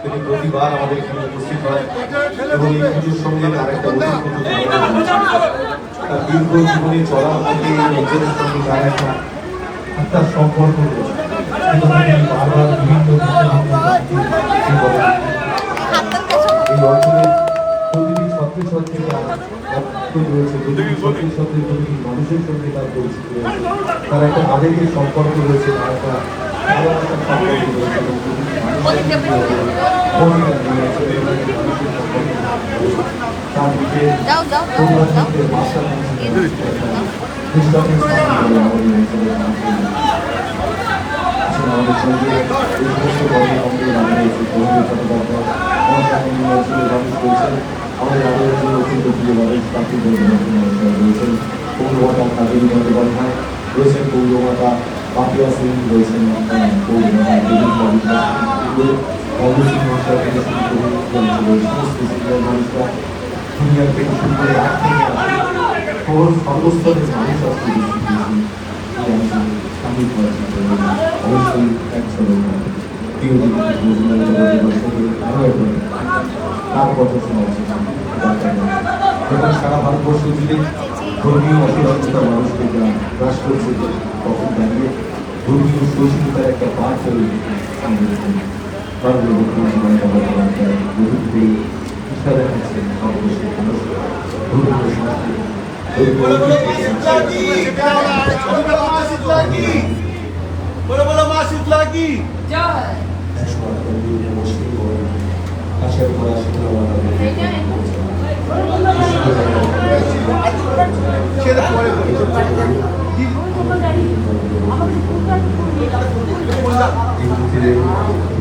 তিনি প্রতিবার আমাদের এখানে উপস্থিত হয় এবং এই পুজোর সঙ্গে তার একটা তার দীর্ঘ জীবনে চলার মধ্যে এই অঞ্চলের সঙ্গে তার একটা আত্মার সম্পর্ক বারবার বিভিন্ন ছত্রে তার রয়েছে, প্রতিটি প্রতিটি মানুষের সঙ্গে তার একটা আবেগের সম্পর্ক রয়েছে, তার একটা খ্রিস্টানের স্থান বলে আমাদের সঙ্গে আমাদের আমাদের অঞ্চলে অত্যন্ত প্রিয় মানুষ কার্তিক রয়েছেন পৌরমাতা কাবেরী বন্দ্যোপাধ্যায় রয়েছেন পৌরমাতা পাপিয়া সিং রয়েছেন অবশ্যই মহাশয় থেকে শুরু করে সমস্ত সিনিয়র মানুষরা দুনিয়ার থেকে শুরু করে আট থেকে শহর সর্বস্তরের মানুষ আজকে হয়েছে অবশ্যই একজন প্রিয় তার কথা শোনা উচিত। যখন সারা ভারতবর্ষ জুড়ে ধর্মীয় অসহিষ্ণুতা মানুষকে যা গ্রাস করছে তখন দাঁড়িয়ে ধর্মীয় সহিষ্ণুতার একটা পাঠ হয়ে সামনে ভারতের মুখ্যমন্ত্রী মমতা বন্দ্যোপাধ্যায় বহু থেকে ইচ্ছা দেখাচ্ছেন ভারতবর্ষের মানুষ ধর্মীয় সংস্কৃতি বলো বলো মা শীতলা ধর্মীয় কি বলো মা শীতলা কি বলো বলো মা শীতলা কি আশার করা সেটা পরে Thank you.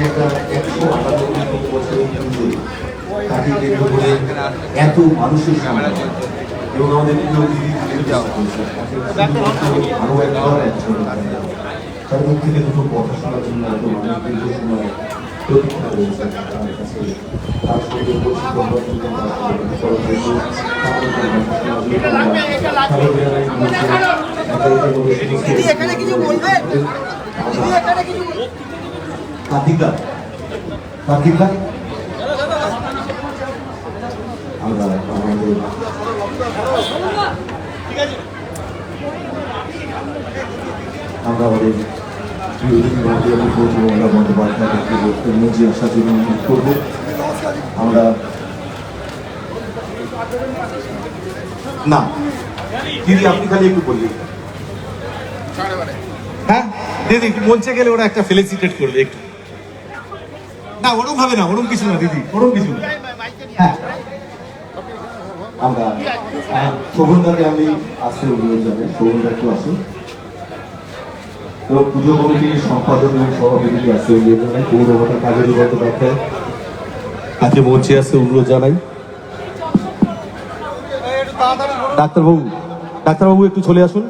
একটা একশো আটানব্বই বছরের পুজো তাকে কেন্দ্র করে এত মানুষের সামনে এবং আমাদের প্রিয় দিদি আরও একবার একজন তার মুখ থেকে দুটো কথা শোনার জন্য এত মানুষ দীর্ঘ সময় প্রতীক্ষা রয়েছে। তার কাছে তার সঙ্গে উপস্থিত হওয়ার জন্য তার সঙ্গে কথা বলার জন্য, তার মধ্যে কথা শোনার জন্য আমরা সারা বেলায় বলছি, একে একে বলে সমস্ত- দিদি এখানে কিছু বলবেন এখানে কিছু বলবেন কার্তিকা কার্তিকা আমরা আমাদের আমরা আমাদের ভারতীয় বন্দ্যোপাধ্যায়কে মঞ্চে আসার জন্য অনুরোধ করব। আমরা না দিদি আপনি খালি একটু বললেন হ্যাঁ দিদি মঞ্চে গেলে ওরা একটা ফেলিসিটেট করবে একটু। না, ওরম ভাবে না, ওরম কিছু না, দিদি, ওরম কিছু হ্যাঁ। শোভনদাকে আমি অনুরোধ একটু আসুন। পুজো সম্পাদক জানাই আজকে অনুরোধ জানাই। ডাক্তারবাবু ডাক্তারবাবু একটু চলে আসুন।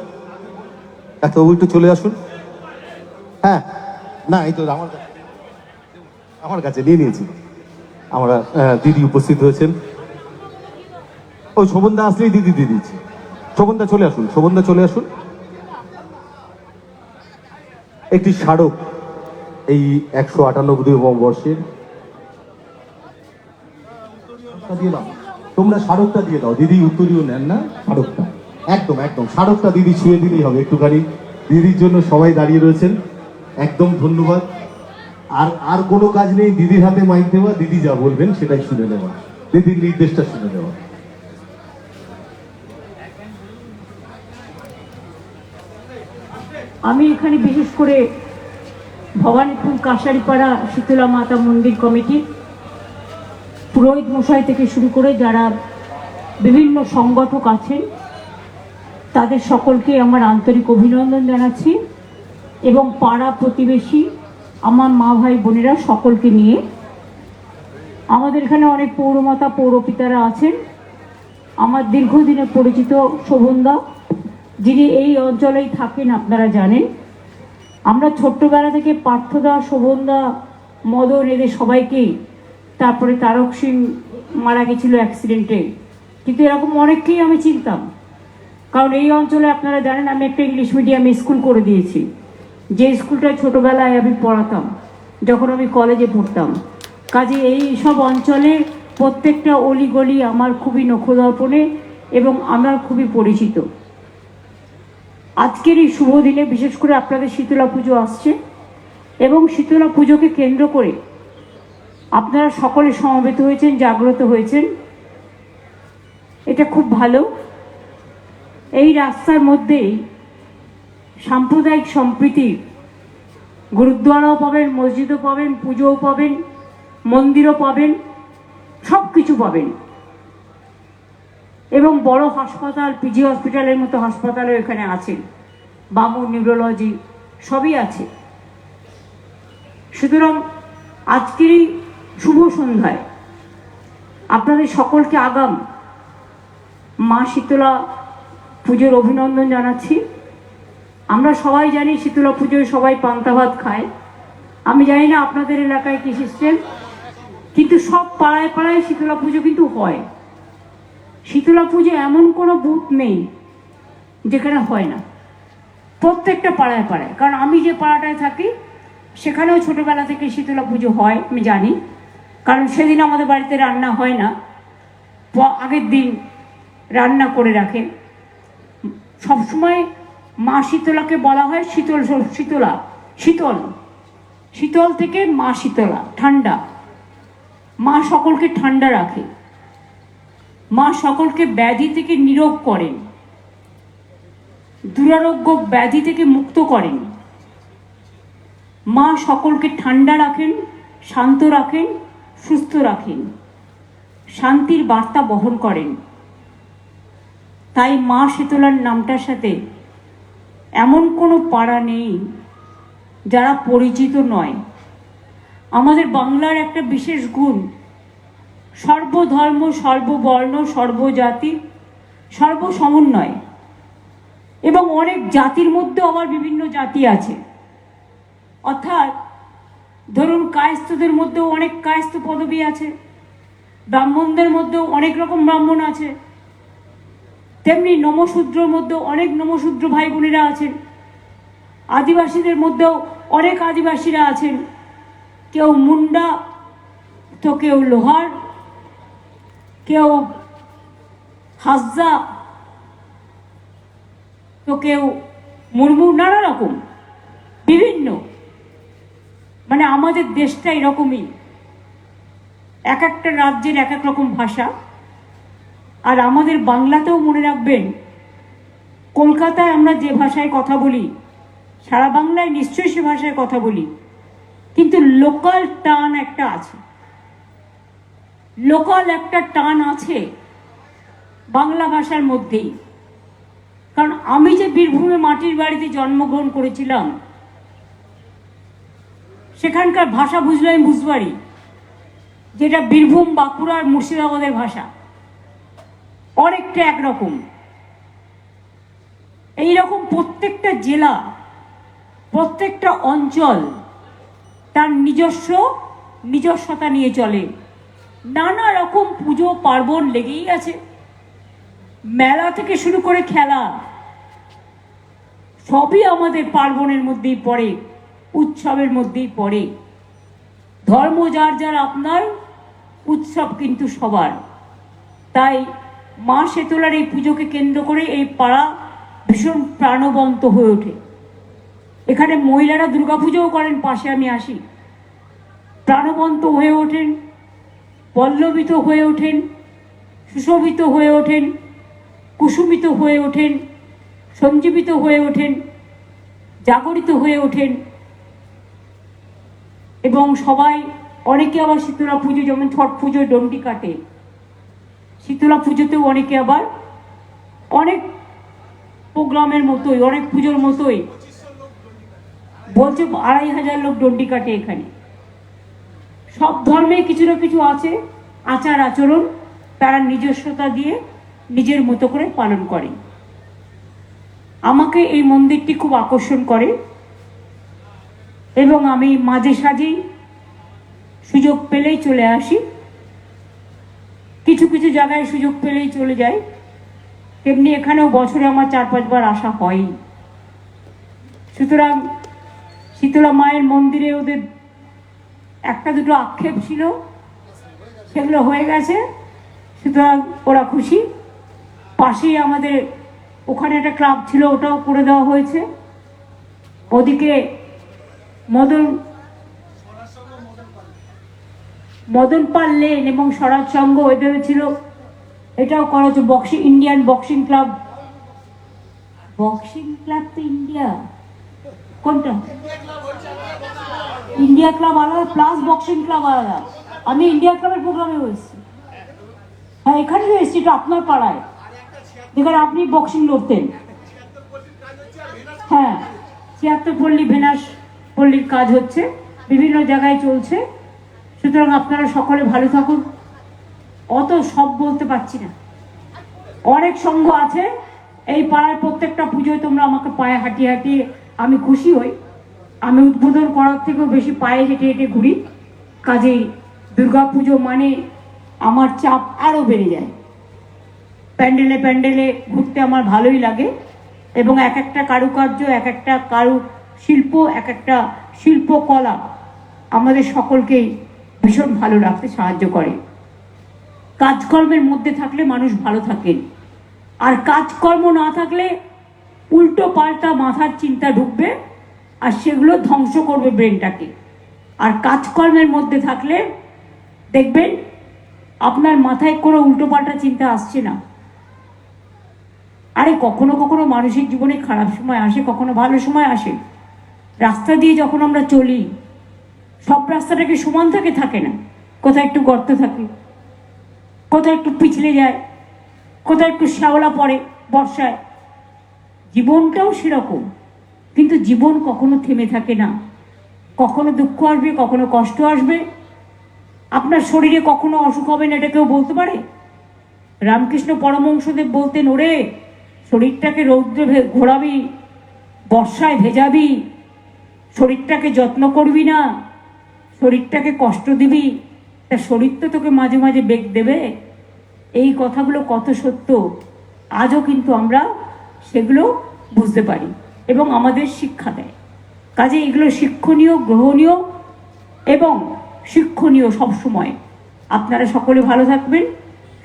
ডাক্তারবাবু একটু চলে আসুন। হ্যাঁ না, এই তো আমার আমার কাছে নিয়ে নিয়েছি আমরা দিদি উপস্থিত হয়েছেন। ওই শোভনদা আসলেই দিদি দিয়ে দিচ্ছি শোভনদা চলে আসুন, শোভনদা চলে আসুন। একটি স্মারক এই একশো আটানব্বই বর্ষের দাও। তোমরা স্মারকটা দিয়ে দাও। দিদি উত্তরীয় নেন না, স্মারকটা। একদম একদম। স্মারকটা দিদি ছুঁয়ে দিলেই হবে একটুখানি। দিদির জন্য সবাই দাঁড়িয়ে রয়েছেন। একদম ধন্যবাদ। আর আর কোনো কাজ নেই, দিদির হাতে মাইক দেওয়া দিদি যা বলবেন সেটাই শুনে নেওয়া। দিদির নির্দেশটা শুনে নেওয়া। আমি এখানে বিশেষ করে ভবানীপুর কাশারিপাড়া শীতলা মাতা মন্দির কমিটি, পুরোহিত মশাই থেকে শুরু করে যারা বিভিন্ন সংগঠক আছেন, তাদের সকলকে আমার আন্তরিক অভিনন্দন জানাচ্ছি এবং পাড়া প্রতিবেশী আমার মা ভাই বোনেরা সকলকে নিয়ে। আমাদের এখানে অনেক পৌরমাতা, পৌরপিতারা আছেন। আমার দীর্ঘদিনে পরিচিত শোভনদা, যিনি এই অঞ্চলেই থাকেন, আপনারা জানেন। আমরা ছোট্টবেলা থেকে পার্থদা, শোভনদা, মদন এদের সবাইকেই তারপরে তারক সিং মারা গেছিল অ্যাক্সিডেন্টে কিন্তু এরকম অনেককেই আমি চিনতাম। কারণ এই অঞ্চলে আপনারা জানেন, আমি একটা ইংলিশ মিডিয়ামে স্কুল করে দিয়েছি। যে স্কুলটা ছোটোবেলায় আমি পড়াতাম, যখন আমি কলেজে পড়তাম। কাজে এই সব অঞ্চলে প্রত্যেকটা অলিগলি আমার খুবই নখদর্পণে এবং আমার খুবই পরিচিত। আজকের এই শুভ দিনে বিশেষ করে আপনাদের শীতলা পুজো আসছে এবং শীতলা পুজোকে কেন্দ্র করে আপনারা সকলে সমবেত হয়েছেন, জাগ্রত হয়েছেন। এটা খুব ভালো। এই রাস্তার মধ্যেই সাম্প্রদায়িক সম্প্রীতি। গুরুদ্বারাও পাবেন, মসজিদও পাবেন, পুজোও পাবেন, মন্দিরও পাবেন সব কিছু পাবেন। এবং বড় হাসপাতাল, পিজি হসপিটালের মতো হাসপাতালও এখানে আছে। বামু নিউরোলজি, সবই আছে। সুতরাং আজকেরই শুভ সন্ধ্যায় আপনাদের সকলকে আগাম মা শীতলা পুজোর অভিনন্দন জানাচ্ছি। আমরা সবাই জানি শীতলা পুজোয় সবাই পান্তা ভাত খায়। আমি জানি না আপনাদের এলাকায় কি সিস্টেম কিন্তু সব পাড়ায় পাড়ায় শীতলা পুজো কিন্তু হয়। শীতলা পুজো এমন কোনো বুথ নেই যেখানে হয় না। প্রত্যেকটা পাড়ায় পাড়ায়। কারণ আমি যে পাড়াটায় থাকি, সেখানেও ছোটোবেলা থেকে শীতলা পুজো হয়, আমি জানি। কারণ সেদিন আমাদের বাড়িতে রান্না হয় না। আগের দিন রান্না করে রাখে। সবসময় মা শীতলাকে বলা হয় শীতল শীতলা। শীতল। শীতল থেকে মা শীতলা, ঠান্ডা। মা সকলকে ঠান্ডা রাখে। মা সকলকে ব্যাধি থেকে নিরোগ করেন। দুরারোগ্য ব্যাধি থেকে মুক্ত করেন। মা সকলকে ঠান্ডা রাখেন, শান্ত রাখেন, সুস্থ রাখেন। শান্তির বার্তা বহন করেন। তাই মা শীতলার নামটার সাথে এমন কোনো পাড়া নেই যারা পরিচিত নয়। আমাদের বাংলার একটা বিশেষ গুণ, সর্বধর্ম, সর্ববর্ণ, সর্বজাতি, সর্বসমন্বয় এবং অনেক জাতির মধ্যে আবার বিভিন্ন জাতি আছে। অর্থাৎ ধরুন কায়স্থদের মধ্যেও অনেক কায়স্থ পদবী আছে, ব্রাহ্মণদের মধ্যেও অনেক রকম ব্রাহ্মণ আছে। তেমনি নমশূদ্রর মধ্যেও অনেক নমশূদ্র ভাই বোনেরা আছেন। আদিবাসীদের মধ্যেও অনেক আদিবাসীরা আছেন। কেউ মুন্ডা, তো কেউ লোহার, কেউ হাসদা তো কেউ মুর্মু, নানা রকম, বিভিন্ন। মানে আমাদের দেশটা এরকমই। এক একটা রাজ্যের এক এক রকম ভাষা। আর আমাদের বাংলাতেও মনে রাখবেন, কলকাতায় আমরা যে ভাষায় কথা বলি, সারা বাংলায় নিশ্চয়ই সে ভাষায় কথা বলি, কিন্তু লোকাল টান একটা আছে। লোকাল একটা টান আছে বাংলা ভাষার মধ্যেই। কারণ আমি যে বীরভূমে মাটির বাড়িতে জন্মগ্রহণ করেছিলাম, সেখানকার ভাষা বুঝলে আমি যেটা বীরভূম, বাঁকুড়া আর মুর্শিদাবাদের ভাষা। অনেকটা একরকম। এইরকম প্রত্যেকটা জেলা, প্রত্যেকটা অঞ্চল তার নিজস্ব নিজস্বতা নিয়ে চলে। নানা রকম পুজো, পার্বণ লেগেই আছে। মেলা থেকে শুরু করে খেলা, সবই আমাদের পার্বণের মধ্যেই পড়ে, উৎসবের মধ্যেই পড়ে। ধর্ম যার যার আপনার, উৎসব কিন্তু সবার। তাই মা শেতলার এই পুজোকে কেন্দ্র করে এই পাড়া ভীষণ প্রাণবন্ত হয়ে ওঠে। এখানে মহিলারা দুর্গাপুজোও করেন, পাশে আমি আসি। প্রাণবন্ত হয়ে ওঠেন, পল্লবিত হয়ে ওঠেন, সুশোভিত হয়ে ওঠেন, কুসুমিত হয়ে ওঠেন, সঞ্জীবিত হয়ে ওঠেন, জাগরিত হয়ে ওঠেন। এবং সবাই, অনেকে আবার শীতলা পুজো, যেমন ছট পুজোয় ডন্ডি কাটে। শীতলা পুজোতেও অনেকে আবার অনেক প্রোগ্রামের মতোই, অনেক পুজোর মতোই। বলছে আড়াই হাজার লোক ডন্ডি কাটে এখানে। সব ধর্মে কিছু না কিছু আছে, আচার আচরণ, তারা নিজস্বতা দিয়ে নিজের মতো করে পালন করে। আমাকে এই মন্দিরটি খুব আকর্ষণ করে এবং আমি মাঝে সাঝেই সুযোগ পেলেই চলে আসি। কিছু কিছু জায়গায় সুযোগ পেলেই চলে যায়। তেমনি এখানেও বছরে আমার চার পাঁচবার আসা হয় সুতরাং শীতলা মায়ের মন্দিরে ওদের একটা দুটো আক্ষেপ ছিল, সেগুলো হয়ে গেছে। সুতরাং ওরা খুশি। পাশেই আমাদের ওখানে একটা ক্লাব ছিল, ওটাও করে দেওয়া হয়েছে। ওদিকে মদন মদন পাল লেন এবং স্বরাজ সংঘ এদের ছিল। এটাও করা হচ্ছে boxing Indian boxing club boxing club তো ইন্ডিয়া কোনটা? ইন্ডিয়া ক্লাব আলাদা প্লাস বক্সিং ক্লাব আলাদা। আমি ইন্ডিয়া ক্লাবের প্রোগ্রামে হয়েছি। হ্যাঁ এখানে এসেছি এটা আপনার পাড়ায়। যেখানে আপনি বক্সিং লড়তেন। হ্যাঁ ছিয়াত্তর পল্লী ভেনাস পল্লীর কাজ হচ্ছে। বিভিন্ন জায়গায় চলছে। সুতরাং আপনারা সকলে ভালো থাকুন। অত সব বলতে পারছি না। অনেক সংঘ আছে। এই পাড়ায় প্রত্যেকটা পুজোয় তোমরা আমাকে পায়ে হাঁটিয়ে হাঁটিয়ে আমি খুশি হই। আমি উদ্বোধন করার থেকেও বেশি পায়ে হেঁটে হেঁটে ঘুরি। কাজেই দুর্গা পুজো মানে আমার চাপ আরও বেড়ে যায়। প্যান্ডেলে প্যান্ডেলে ঘুরতে আমার ভালোই লাগে এবং এক একটা কারুকার্য, এক একটা কারু শিল্প এক একটা শিল্পকলা আমাদের সকলকেই ভীষণ ভালো রাখতে সাহায্য করে। কাজকর্মের মধ্যে থাকলে মানুষ ভালো থাকেন আর কাজকর্ম না থাকলে উল্টো পাল্টা মাথার চিন্তা ঢুকবে আর সেগুলো ধ্বংস করবে ব্রেনটাকে। আর কাজকর্মের মধ্যে থাকলে দেখবেন আপনার মাথায় কোনো উল্টো পাল্টা চিন্তা আসছে না। আরে কখনো কখনো মানুষের জীবনে খারাপ সময় আসে, কখনো ভালো সময় আসে। রাস্তা দিয়ে যখন আমরা চলি সব রাস্তাটাকে সমান থাকে? থাকে না। কোথায় একটু গর্ত থাকে, কোথায় একটু পিছলে যায়, কোথায় একটু শ্যাওলা পড়ে বর্ষায়। জীবনটাও সেরকম, কিন্তু জীবন কখনো থেমে থাকে না। কখনো দুঃখ আসবে, কখনো কষ্ট আসবে। আপনার শরীরে কখনো অসুখ হবে না, এটা কেউ বলতে পারে? রামকৃষ্ণ পরমংশদেব বলতেন, ওরে, শরীরটাকে রৌদ্রে ঘোরাবি, বর্ষায় ভেজাবি, শরীরটাকে যত্ন করবি না। শরীরটাকে কষ্ট দিবি, তা শরীর তো তোকে মাঝে মাঝে বেগ দেবে। এই কথাগুলো কত সত্য, আজও কিন্তু আমরা সেগুলো বুঝতে পারি এবং আমাদের শিক্ষা দেয়। কাজে এগুলো শিক্ষণীয়, গ্রহণীয় এবং শিক্ষণীয় সবসময়। আপনারা সকলে ভালো থাকবেন,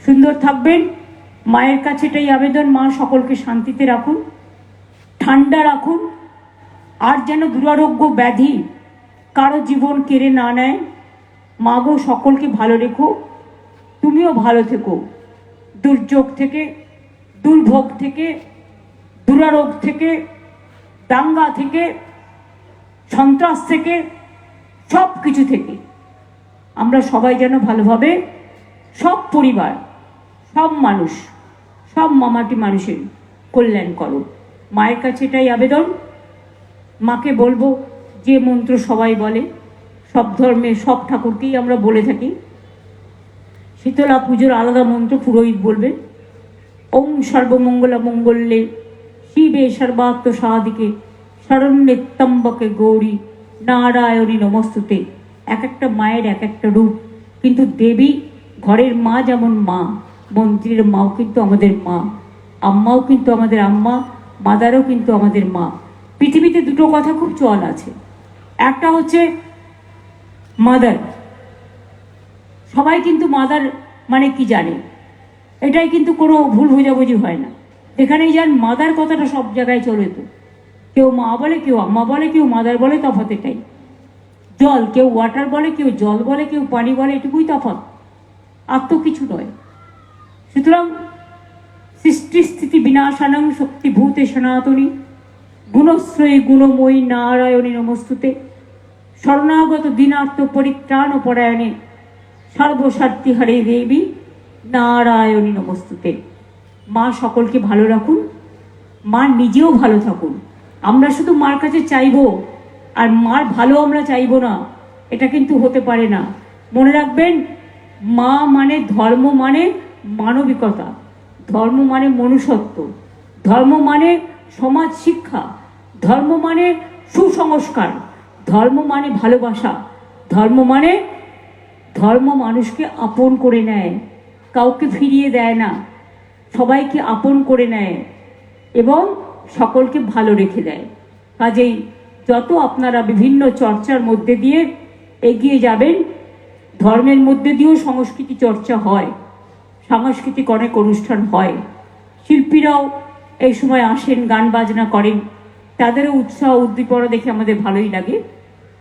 সুন্দর থাকবেন। মায়ের কাছে এটাই আবেদন, মা সকলকে শান্তিতে রাখুন, ঠান্ডা রাখুন, আর যেন দুরারোগ্য ব্যাধি কারও জীবন কেড়ে না নেয়? মা গো সকলকে ভালো রেখো, তুমিও ভালো থেকো। দুর্যোগ থেকে, দুর্ভোগ থেকে, দুরারোগ থেকে, দাঙ্গা থেকে, সন্ত্রাস থেকে সব কিছু থেকে। আমরা সবাই যেন ভালোভাবে সব পরিবার, সব মানুষ, সব মামাটি মানুষের কল্যাণ করো। মায়ের কাছে এটাই আবেদন। মাকে বলব যে মন্ত্র সবাই বলে, সব ধর্মে সব ঠাকুরকেই আমরা বলে থাকি। শীতলা পুজোর আলাদা মন্ত্র পুরোহিত বলবেন ওম সর্বমঙ্গলা মঙ্গলে শিবে সর্বাত্ম সাদিকে শরণ্যেত্তম্বকে গৌরী, নারায়ণী নমস্তুতে। এক একটা মায়ের এক একটা রূপ, কিন্তু দেবী ঘরের মা যেমন মা, মন্ত্রীর মাও কিন্তু আমাদের মা, আম্মাও কিন্তু আমাদের আম্মা, মাদারও কিন্তু আমাদের মা। পৃথিবীতে দুটো কথা খুব চল আছে। একটা হচ্ছে মাদার সবাই কিন্তু মাদার মানে কি জানে? এটাই কিন্তু কোনো ভুল বোঝাবুঝি হয় না। এখানেই যান মাদার কথাটা সব জায়গায় চলে তো। কেউ মা বলে, কেউ আম্মা বলে, কেউ মাদার বলে, তফাৎ এটাই। জল, কেউ ওয়াটার বলে, কেউ জল বলে, কেউ পানি বলে, এটুকুই তফাৎ। আর তো কিছু নয়। সুতরাং সৃষ্টি স্থিতি বিনাশানং শক্তিভূতে সনাতনী। গুণশ্রয়ী গুণময়ী নারায়ণী নমস্তুতে। শরণাগত দিনার্থ পরিত্রাণ পরায়ণে সর্বস্বার্থী হরে দেবী নারায়ণী নমস্তুতে। মা সকলকে ভালো রাখুন, মা নিজেও ভালো থাকুন। আমরা শুধু মার কাছে চাইব, আর মার ভালো আমরা চাইব না, এটা কিন্তু হতে পারে না। মনে রাখবেন, মা মানে ধর্ম মানে মানবিকতা, ধর্ম মানে মনুষ্যত্ব, ধর্ম মানে সমাজ শিক্ষা, ধর্ম মানে সুসংস্কার। ধর্ম মানে ভালোবাসা। ধর্ম মানে ধর্ম মানুষকে আপন করে নেয়, কাউকে ফিরিয়ে দেয় না, সবাইকে আপন করে নেয় এবং সকলকে ভালো রেখে দেয়। কাজেই যত আপনারা বিভিন্ন চর্চার মধ্যে দিয়ে এগিয়ে যাবেন, ধর্মের মধ্যে দিয়েও সংস্কৃতি চর্চা হয়, সাংস্কৃতিক অনেক অনুষ্ঠান হয়। শিল্পীরাও এই সময় আসেন, গান বাজনা করেন। তাদেরও উৎসাহ উদ্দীপনা দেখে আমাদের ভালোই লাগে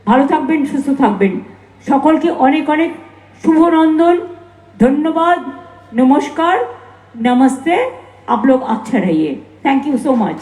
ভালো থাকবেন সুস্থ থাকবেন সকলকে অনেক অনেক শুভনন্দন ধন্যবাদ নমস্কার নমস্তে आप लोग अच्छा रहिए थैंक यू सो मच